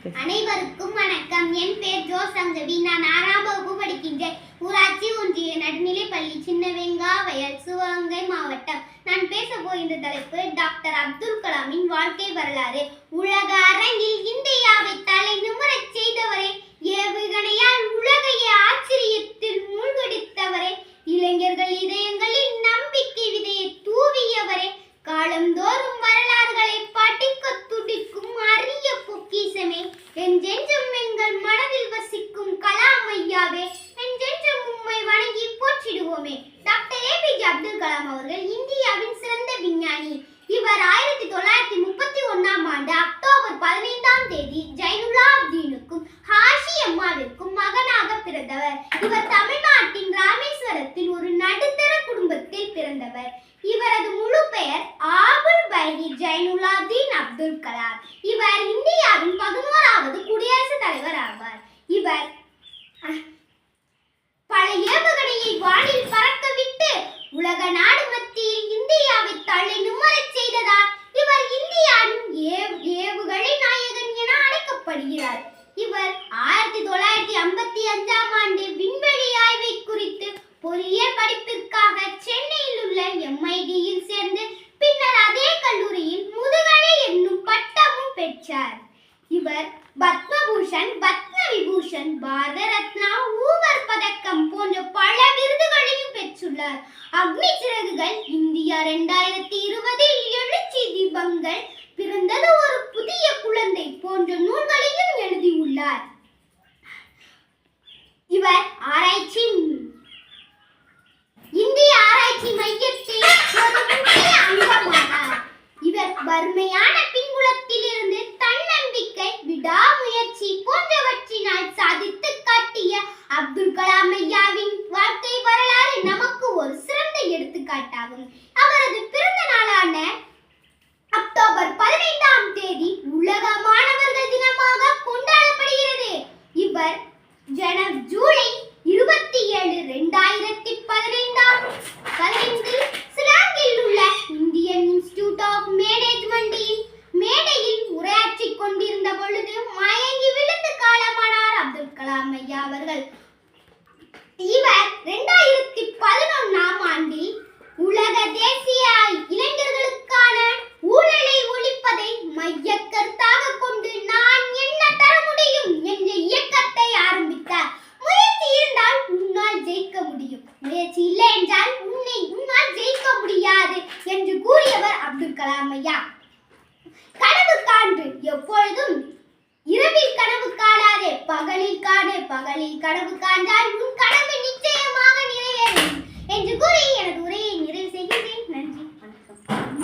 அனைவருக்கும் வணக்கம். என் பேர் ஜோ சங்கவி நான் ஆறாம் வகுப்பு படிக்கின்றேன். ஊராட்சி ஒன்றிய நெடுநிலைப்பள்ளி சின்ன வெங்கா வயல் சிவகங்கை மாவட்டம். நான் பேச போகின்ற தலைப்பு டாக்டர் அப்துல் கலாமின் வாழ்க்கை வரலாறு. உலக அரங்கில் இந்த பிறந்தவர். இவர் தமிழ்நாட்டின் ராமேஸ்வரத்தில் ஒரு நடுத்தர குடும்பத்தில் பிறந்தவர். இவரது முழு பெயர் ஆபுல் பைரி ஜைனுலாதீன் அப்துல் கலாம். இவர் இந்தியாவின் பதினோராவது குடியரசுத் தலைவர் ஆவார். இவர் பல ஏவுகணையை வானில் பறக்கவிட்டு உலக நாடு மத்தியில் இந்தியாவை தலை நிமிரச் செய்ததால் இவர் இந்தியாவின் ஏவு ஏவுகணை நாயகன் என அழைக்கப்படுகிறார் இவர் ஆயிரத்தி இருபத்தி அஞ்சாம் ஆண்டு விண்வெளி ஆய்வை குறித்து பொறியியல் படிப்பிற்காக சென்னையில் உள்ள எம்ஐடியில் சேர்ந்து பின்னர் அதே கல்லூரியில் முதுகலை என்னும் பட்டமும் பெற்றார். இவர் பத்மபூஷன் பத்ம விபூஷன் பாரத ரத்னா ஊவர் பதக்கம் போன்ற பல விருதுகளையும் பெற்றுள்ளார். அக்னி சிறகுகள் இந்தியா இரண்டாயிரத்தி இருபதில் எழு ஆராய்ச்சி. இந்திய ஆராய்ச்சி மையம். கூறியவர் ஐயா கனவு காண்டு எப்பொழுதும். இரவில் கனவு காணாதே பகலில் காணு பகலில் கனவு காண்டால் உன்